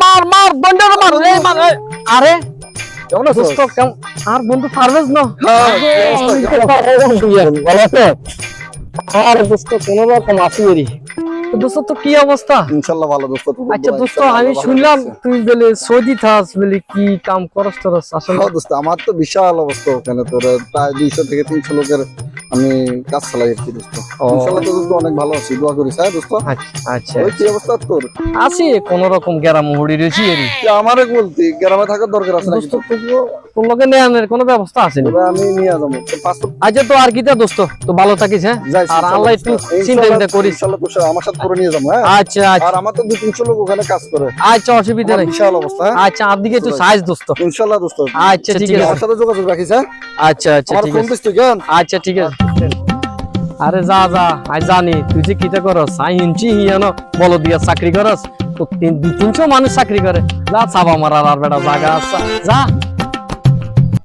মার মার বন্ধুরে মার এই মার আরে কেমন কেমন আর বন্ধু পারবেস না? হ্যাঁ, ভালো আছে? আর দোস্ত কোন রকম আছি এরি। দোস্ত তো কি অবস্থা? ইনশাআল্লাহ ভালো দোস্ত আচ্ছা দোস্ত আমি শুনলাম। তুই বলে সৌদি থাস বলে কি কাম করস টরস আসলে হ্যাঁ দোস্ত আমার তো বিশাল অবস্থা ওখানে তোর প্রায় দুইশো থেকে তিনশো লোকের আমি কাজ চালাই আর কি দোস্ত ইনশাআল্লাহ তো দোস্ত অনেক ভালো আছি দোয়া করিস হ্যাঁ দোস্ত? আচ্ছা, আচ্ছা। ওই কি অবস্থা তোর? আছি কোন রকম গ্যারাম হুড়ি রয়েছি এরি তুই আমারে বলতি? গ্রামে থাকার দরকার আছে নাকি? দোস্ত তোর লগে নেয়ানের কোনো ব্যবস্থা আছে না আমি নিয়ে যাব আচ্ছা তো আর কিটা দোস্ত? তো ভালো থাকিস হ্যাঁ? আর আল্লাহ একটু চিন্তা চিন্তা করিস। ইনশাআল্লাহ তোর আমার সাথে করে নিয়ে যাব হ্যাঁ? আচ্ছা আচ্ছা। আর আমার তো দুই তিনশো লোক ওখানে কাজ করে। আচ্ছা অসুবিধা নেই। বিশাল অবস্থা হ্যাঁ? আচ্ছা আর দিকে একটু সাইজ দোস্ত। ইনশাআল্লাহ দোস্ত। আচ্ছা ঠিক আছে। আমার সাথে যোগাযোগ রাখিস হ্যাঁ? আচ্ছা আচ্ছা ঠিক আছে। আচ্ছা ঠিক আছে। আরে যা যা আই জানি তুই যে কিটা করস আই ইঞ্চি হিয়ানো বল দিয়া চাকরি করস। তো তিন দুই তিনশো মানুষ চাকরি করে। যা চাবা মারার আর বেটা জায়গা আছে। যা।